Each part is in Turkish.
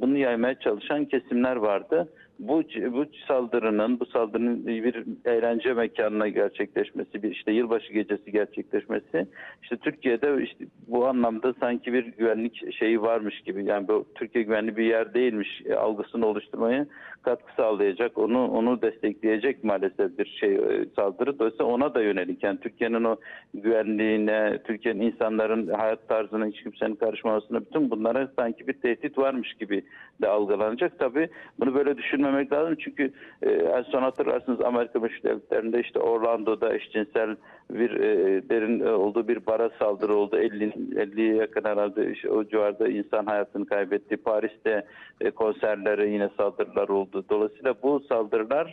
bunu yaymaya çalışan kesimler vardı. Bu bu saldırının bu saldırının bir eğlence mekanına gerçekleşmesi, bir işte yılbaşı gecesi gerçekleşmesi, işte Türkiye'de işte bu anlamda sanki bir güvenlik şeyi varmış gibi. Yani bu Türkiye güvenli bir yer değilmiş e, algısını oluşturmaya katkı sağlayacak, onu onu destekleyecek maalesef bir şey e, saldırı. Dolayısıyla ona da yönelik. Yani Türkiye'nin o güvenliğine, Türkiye'nin insanların hayat tarzına hiç kimsenin karışmamasına bütün bunlara sanki bir tehdit varmış gibi de algılanacak. Tabii bunu böyle düşünmemek lazım. Çünkü e, en son hatırlarsınız Amerika Birleşik Devletleri'nde işte Orlando'da eşcinsel bir e, derin e, olduğu bir bara saldırı oldu. 50 50'ye yakın herhalde işte o civarda insan hayatını kaybetti. Paris'te e, konserlere yine saldırılar oldu. Dolayısıyla bu saldırıların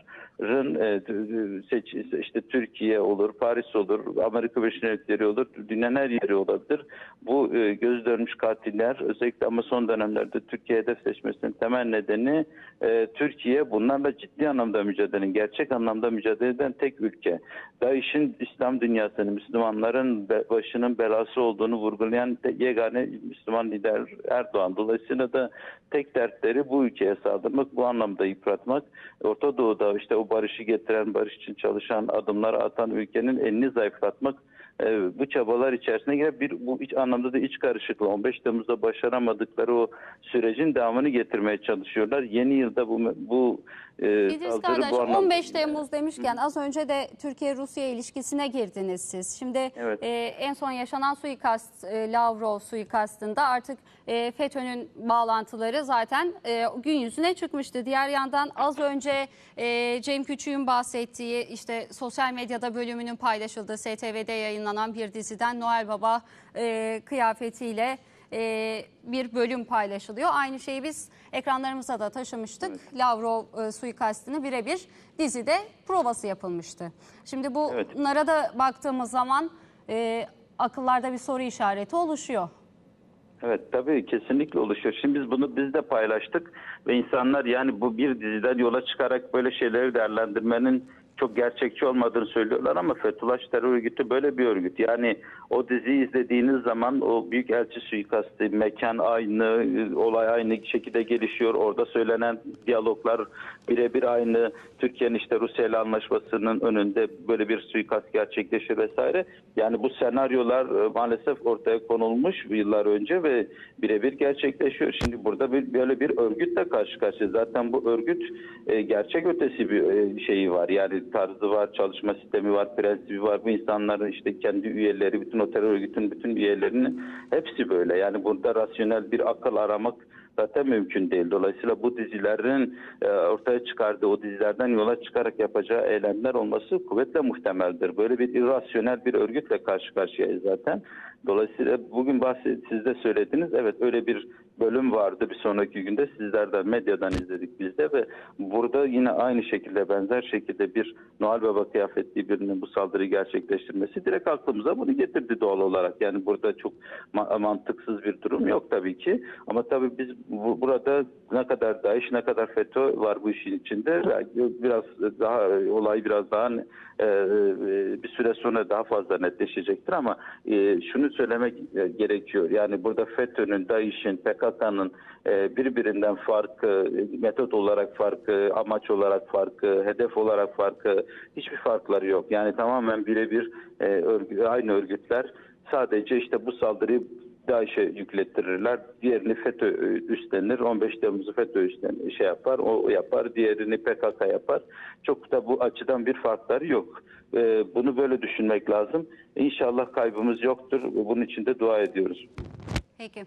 işte Türkiye olur, Paris olur, Amerika Birleşik Devletleri olur, dünyanın her yeri olabilir. Bu e, göz dönmüş katiller özellikle ama son dönemlerde Türkiye hedef seçmesinin temel nedeni Türkiye bunlarla ciddi anlamda mücadelenin, gerçek anlamda mücadele eden tek ülke. DAEŞ'in İslam dünyasının, Müslümanların başının belası olduğunu vurgulayan yegane Müslüman lider Erdoğan. Dolayısıyla da tek dertleri bu ülkeye saldırmak, bu anlamda yıpratmak. Orta Doğu'da işte o barışı getiren, barış için çalışan, adımları atan ülkenin elini zayıflatmak e, bu çabalar içerisine girer. Bir, bu iç anlamda da iç karışıklığı 15 Temmuz'da başaramadıkları o sürecin devamını getirmeye çalışıyorlar. Yeni yılda bu bu e, İdris kardeş bu anlamda. 15 Temmuz demişken az önce de Türkiye-Rusya ilişkisine girdiniz siz. Şimdi Evet. e, en son yaşanan suikast, e, Lavrov suikastında artık e, FETÖ'nün bağlantıları zaten e, gün yüzüne çıkmıştı. Diğer yandan az önce e, Cem Küçük'ün bahsettiği işte sosyal medyada bölümünün paylaşıldığı STV'de yayınlanan bir diziden Noel Baba e, kıyafetiyle e, bir bölüm paylaşılıyor. Aynı şeyi biz ekranlarımıza da taşımıştık. Lavrov e, suikastini birebir dizide provası yapılmıştı. Şimdi Evet. bunlara da baktığımız zaman e, akıllarda bir soru işareti oluşuyor. Evet tabii kesinlikle oluşuyor. Şimdi biz bunu biz de paylaştık ve insanlar yani bu bir diziden yola çıkarak böyle şeyleri değerlendirmenin çok gerçekçi olmadığını söylüyorlar ama Fethullah terör örgütü böyle bir örgüt. Yani o diziyi izlediğiniz zaman o büyük elçi suikastı, mekan aynı, olay aynı şekilde gelişiyor. Orada söylenen diyaloglar birebir aynı. Türkiye'nin işte Rusya ile anlaşmasının önünde böyle bir suikast gerçekleşiyor vesaire. Yani bu senaryolar e, maalesef ortaya konulmuş yıllar önce ve birebir gerçekleşiyor. Şimdi burada bir, böyle bir örgütle karşı karşıya. Zaten bu örgüt e, gerçek ötesi bir e, şeyi var. Yani tarzı var, çalışma sistemi var, prensibi var. Bu insanların işte kendi üyeleri, bütün o terör örgütünün bütün üyelerinin hepsi böyle. Yani burada rasyonel bir akıl aramak zaten mümkün değil. Dolayısıyla bu dizilerin e, ortaya çıkardığı o dizilerden yola çıkarak yapacağı eylemler olması kuvvetle muhtemeldir. Böyle bir irrasyonel bir örgütle karşı karşıyayız zaten. Dolayısıyla bugün bahset, siz de söylediniz. Evet öyle bir bölüm vardı bir sonraki günde. Sizlerden medyadan izledik biz de ve burada yine aynı şekilde benzer şekilde bir Noel Baba kıyafetli birinin bu saldırıyı gerçekleştirmesi direkt aklımıza bunu getirdi doğal olarak. Yani burada çok ma- mantıksız bir durum yok tabii ki. Ama tabii biz bu, burada ne kadar DAEŞ ne kadar FETÖ var bu işin içinde biraz daha olay biraz daha e, e, bir süre sonra daha fazla netleşecektir ama e, şunu söylemek gerekiyor. Yani burada FETÖ'nün, DAEŞ'in, PKK'nın birbirinden farkı, metot olarak farkı, amaç olarak farkı, hedef olarak farkı hiçbir farkları yok. Yani tamamen birebir e, aynı örgütler sadece işte bu saldırıyı DAEŞ'e yüklettirirler. Diğerini FETÖ üstlenir. 15 Temmuz'u FETÖ üstlenir, şey yapar, o yapar. Diğerini PKK yapar. Çok da bu açıdan bir farkları yok. Ee, bunu böyle düşünmek lazım. İnşallah kaybımız yoktur. Bunun için de dua ediyoruz. Peki.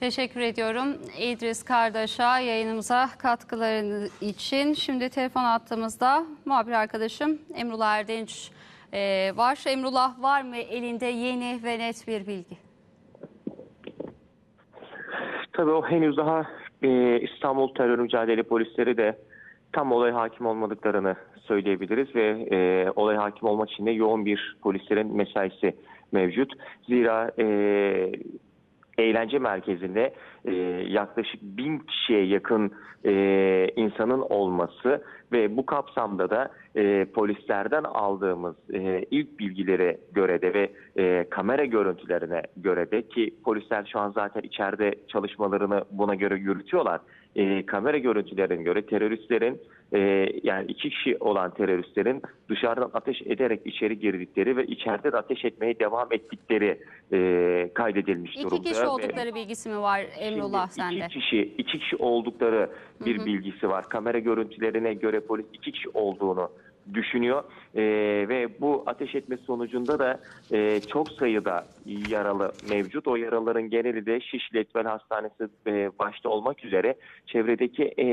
Teşekkür ediyorum İdris Kardeş'a yayınımıza katkıları için. Şimdi telefon attığımızda muhabir arkadaşım Emrullah Erdinç e, var. Emrullah var mı elinde yeni ve net bir bilgi? Tabii o henüz daha e, İstanbul Terör Mücadele Polisleri de tam olay hakim olmadıklarını söyleyebiliriz ve e, olay hakim olmak için de yoğun bir polislerin mesaisi mevcut. Zira e, eğlence merkezinde e, yaklaşık bin kişiye yakın e, insanın olması ve bu kapsamda da e, polislerden aldığımız e, ilk bilgilere göre de ve e, kamera görüntülerine göre de ki polisler şu an zaten içeride çalışmalarını buna göre yürütüyorlar. E, kamera görüntülerine göre teröristlerin e, yani iki kişi olan teröristlerin dışarıdan ateş ederek içeri girdikleri ve içeride de ateş etmeye devam ettikleri e, kaydedilmiş İki durumda. kişi Ve- oldukları bilgisi mi var Emrullah sende? iki kişi, iki kişi oldukları bir bilgisi var. Kamera görüntülerine göre polis iki kişi olduğunu düşünüyor Ee, ve bu ateş etme sonucunda da e, çok sayıda yaralı mevcut. O yaraların geneli de Şişli Etvel Hastanesi e, başta olmak üzere çevredeki e,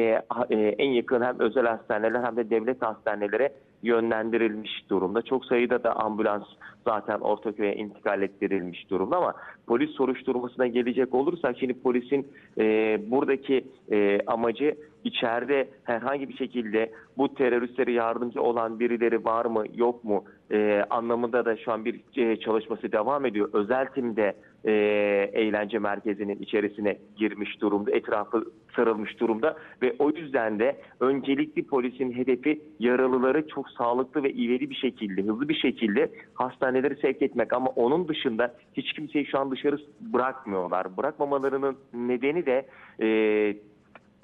e, en yakın hem özel hastaneler hem de devlet hastanelere yönlendirilmiş durumda. Çok sayıda da ambulans zaten Ortaköy'e intikal ettirilmiş durumda ama polis soruşturmasına gelecek olursak şimdi polisin e, buradaki e, amacı içeride herhangi bir şekilde bu teröristlere yardımcı olan birileri var mı yok mu e, anlamında da şu an bir e, çalışması devam ediyor. Özel timde e, eğlence merkezinin içerisine girmiş durumda, etrafı sarılmış durumda ve o yüzden de öncelikli polisin hedefi yaralıları çok sağlıklı ve ivedi bir şekilde, hızlı bir şekilde hastaneleri sevk etmek ama onun dışında hiç kimseyi şu an dışarı bırakmıyorlar. Bırakmamalarının nedeni de e,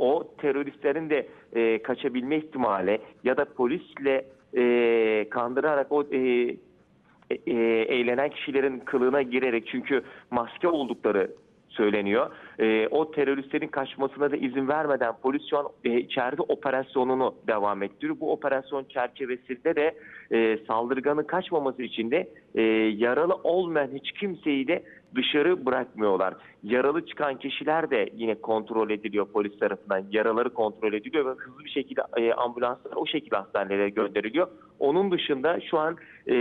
o teröristlerin de e, kaçabilme ihtimali ya da polisle e, kandırarak o e, e, e, eğlenen kişilerin kılığına girerek çünkü maske oldukları söyleniyor. E, o teröristlerin kaçmasına da izin vermeden polis şu an e, içeride operasyonunu devam ettiriyor. Bu operasyon çerçevesinde de e, saldırganın kaçmaması için de e, yaralı olmayan hiç kimseyi de dışarı bırakmıyorlar. Yaralı çıkan kişiler de yine kontrol ediliyor polis tarafından. Yaraları kontrol ediliyor ve hızlı bir şekilde e, ambulanslar o şekilde hastanelere gönderiliyor. Onun dışında şu an e,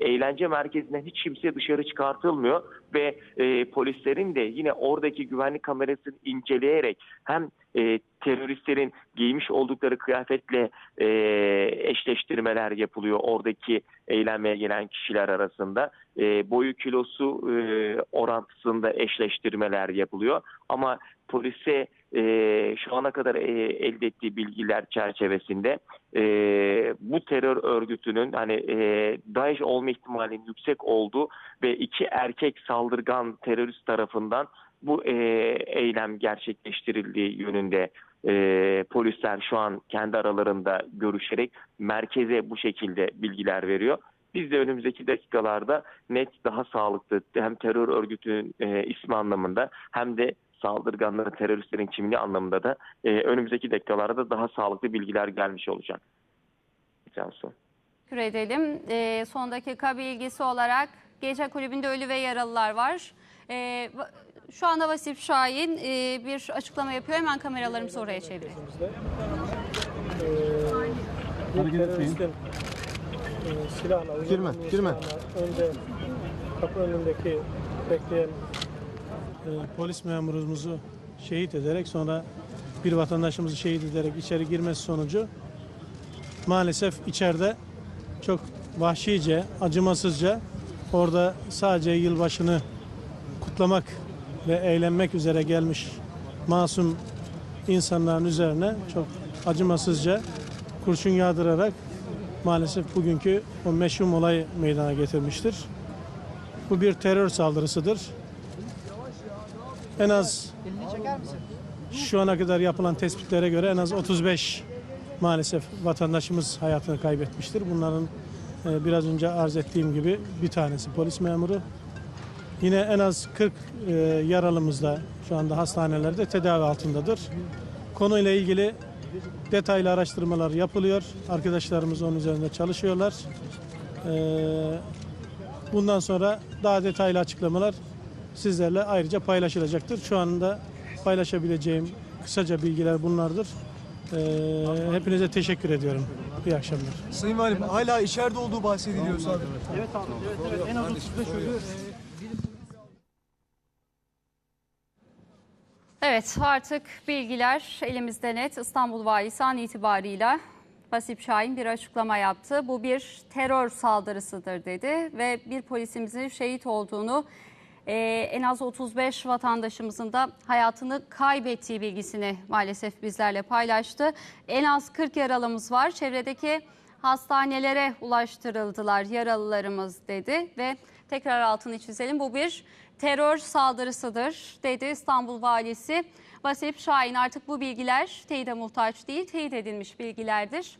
eğlence merkezinden hiç kimse dışarı çıkartılmıyor ve e, polislerin de yine oradaki güvenlik kamerasını inceleyerek hem e, teröristlerin giymiş oldukları kıyafetle e, eşleştirmeler yapılıyor oradaki eğlenmeye gelen kişiler arasında. E, boyu kilosu e, orantısında eşleştirmeler yapılıyor ama polise e, şu ana kadar e, elde ettiği bilgiler çerçevesinde e, bu terör örgütünün hani e, DAEŞ olma ihtimalinin yüksek olduğu ve iki erkek saldırgan terörist tarafından bu e, eylem gerçekleştirildiği yönünde e, polisler şu an kendi aralarında görüşerek merkeze bu şekilde bilgiler veriyor. Biz de önümüzdeki dakikalarda net daha sağlıklı hem terör örgütünün e, ismi anlamında hem de saldırganların, teröristlerin kimliği anlamında da e, önümüzdeki dakikalarda daha sağlıklı bilgiler gelmiş olacak. Cansu. Teşekkür edelim. Ee, son dakika bilgisi olarak gece kulübünde ölü ve yaralılar var. Va- şu anda Vasif Şahin e, bir açıklama yapıyor. Hemen kameralarımızı oraya çevirelim. Hareket etmeyin. e, silahla Girme, girme. Önce kapı önündeki bekleyen e, polis memurumuzu şehit ederek sonra bir vatandaşımızı şehit ederek içeri girmesi sonucu maalesef içeride çok vahşice, acımasızca orada sadece yılbaşını kutlamak ve eğlenmek üzere gelmiş masum insanların üzerine çok acımasızca kurşun yağdırarak maalesef bugünkü o meşhum olayı meydana getirmiştir. Bu bir terör saldırısıdır. En az şu ana kadar yapılan tespitlere göre en az 35 maalesef vatandaşımız hayatını kaybetmiştir. Bunların e, biraz önce arz ettiğim gibi bir tanesi polis memuru. Yine en az 40 e, yaralımız da şu anda hastanelerde tedavi altındadır. Konuyla ilgili detaylı araştırmalar yapılıyor. Arkadaşlarımız onun üzerinde çalışıyorlar. Ee, bundan sonra daha detaylı açıklamalar sizlerle ayrıca paylaşılacaktır. Şu anda paylaşabileceğim kısaca bilgiler bunlardır. Ee, hepinize teşekkür ediyorum. İyi akşamlar. Sayın Valim hala içeride olduğu bahsediliyor sadece. Evet artık bilgiler elimizde net. İstanbul Valisi an itibarıyla Vasip Şahin bir açıklama yaptı. Bu bir terör saldırısıdır dedi ve bir polisimizin şehit olduğunu e, en az 35 vatandaşımızın da hayatını kaybettiği bilgisini maalesef bizlerle paylaştı. En az 40 yaralımız var. Çevredeki hastanelere ulaştırıldılar yaralılarımız dedi ve tekrar altını çizelim bu bir terör saldırısıdır dedi İstanbul Valisi Vasip Şahin. Artık bu bilgiler teyide muhtaç değil teyit edilmiş bilgilerdir.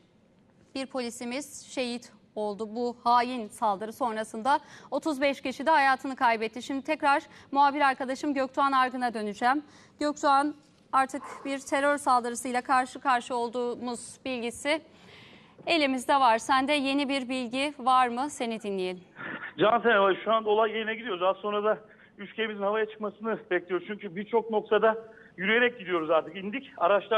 Bir polisimiz şehit oldu bu hain saldırı sonrasında 35 kişi de hayatını kaybetti. Şimdi tekrar muhabir arkadaşım Göktuğan Argın'a döneceğim. Göktuğan artık bir terör saldırısıyla karşı karşı olduğumuz bilgisi elimizde var. Sende yeni bir bilgi var mı? Seni dinleyelim. Cansel şu anda olay yerine gidiyoruz. Az sonra da üçgemizin havaya çıkmasını bekliyoruz. Çünkü birçok noktada yürüyerek gidiyoruz artık. İndik. Araçlar